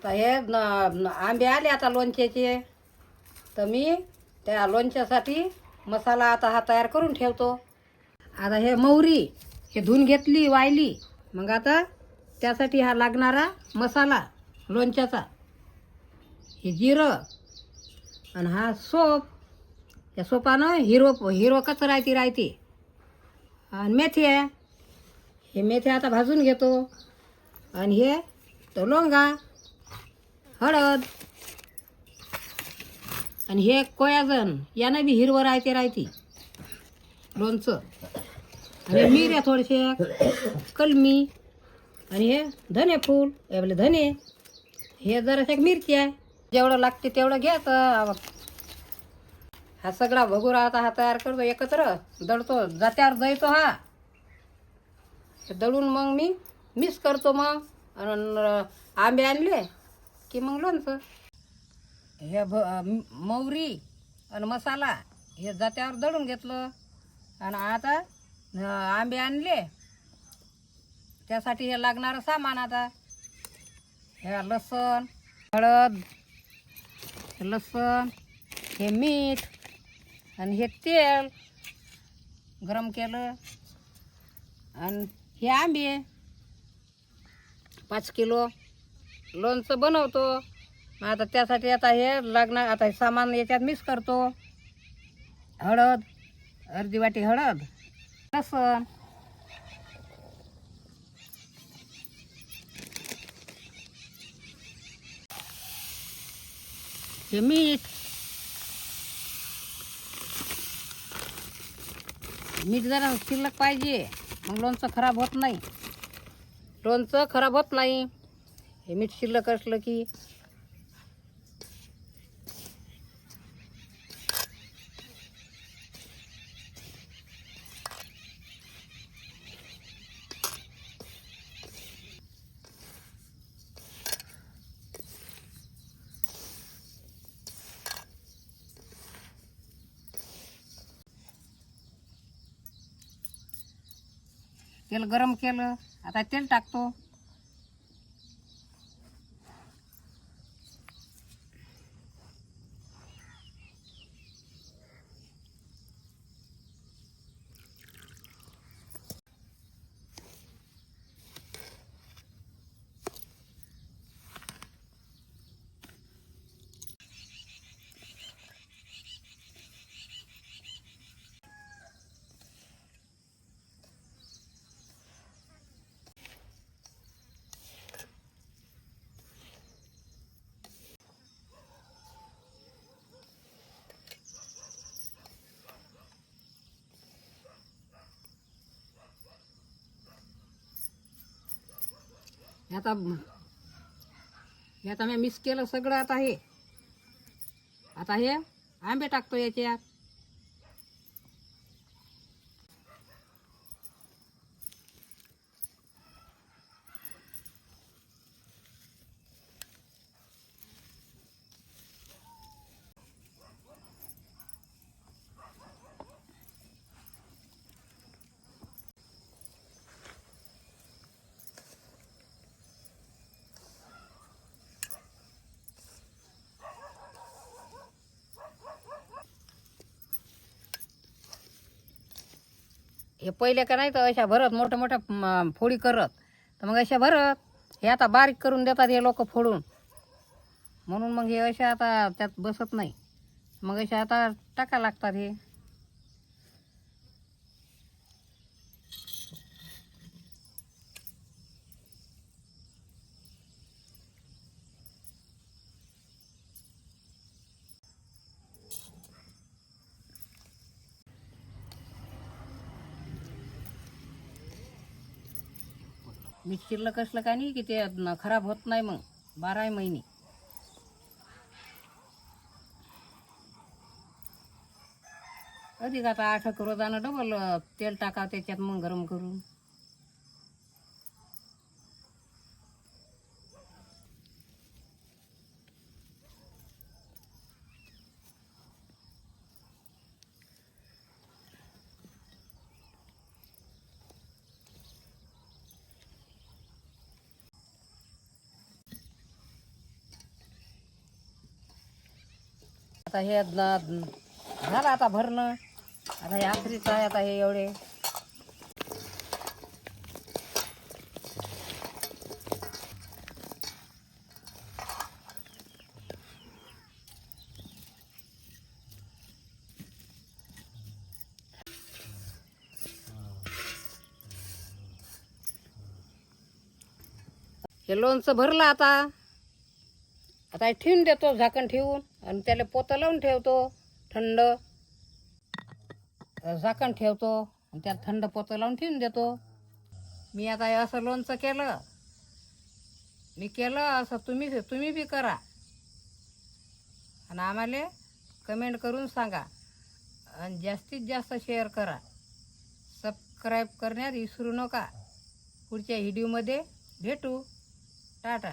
आता हे न- आंबे आले आता लोणच्याचे. तर मी त्या लोणच्यासाठी मसाला आता हा तयार करून ठेवतो. आता हे मोहरी हे धुवून घेतली वायली. मग आता त्यासाठी हा लागणारा मसाला लोणच्याचा. हे जिरं आणि हा सोप. या सोपानं हिरो हिरो कसं राहते राहते. आणि मेथी आहे. हे मेथी आता भाजून घेतो. आणि हे तो लोंगा हळद. आणि हे कोयाजन यानं बी हिरवं राहते राहते. लोणचं. आणि मिऱ्या थोडेसे. कलमी. आणि हे धने फूल यावले धने. हे जराशा मिरची आहे. जेवढं लागते तेवढं घ्यायचं हा सगळा भगुरा आता हा तयार करतो एकत्र दळतो जात्यावर जायचो हा. दळून मग मी मिक्स करतो मग. आणि आंबे आणले. की मग लोणचं. हे भ म- मोहरी आणि मसाला हे जात्यावर दळून घेतलं. आणि आता अं, आंबे आणले. त्यासाठी हे लागणारं सामान आता. हे लसूण हळद हे लसूण हे मीठ आणि हे तेल गरम केलं. आणि हे आंबे पाच किलो. लोणचं बनवतो. मग आता त्यासाठी आता हे लागणार आता हे सामान याच्यात मिक्स करतो. हळद अर्धी वाटी हळद लसण. हे मीठ. मीठ जरा शिल्लक पाहिजे मग लोणचं खराब होत नाही. लोणचं खराब होत नाही. हे मीठ शिल्लक असलं की तेल गरम केलं आता तेल टाकतो. ह्याचा आता मी मिक्स केलं सगळं आता हे. आता हे आंबे टाकतो याच्यात. हे पहिले का नाही तर अशा भरत मोठ्या मोठ्या फोडी करत. तर मग अशा भरत हे आता बारीक करून देतात हे लोक फोडून. म्हणून मग हे अशा आता त्यात बसत नाही. मग अशा आता टाका लागतात हे. मीठ शिल्लक कसलं का नाही की ते खराब होत नाही मग. बाराही महिने. अधिक आता आठ रोजानं डबल तेल टाका त्याच्यात मग गरम करून. आता हे झालं आता भरणं. आता हे आखरीच आहे आता हे एवढे. हे लोणचं भरलं आता. आता हे ठेवून देतो झाकण ठेवून. आणि त्याला पोतं लावून ठेवतो थंड. झाकण ठेवतो आणि त्यात थंड पोतं लावून ठेवून देतो. मी आता असं लोणचं केलं. मी केलं असं तुम्ही तुम्ही बी करा. आणि आम्हाला कमेंट करून सांगा. आणि जास्तीत जास्त शेअर करा. सबस्क्राईब करण्यात विसरू नका. पुढच्या व्हिडिओमध्ये भेटू. टाटा.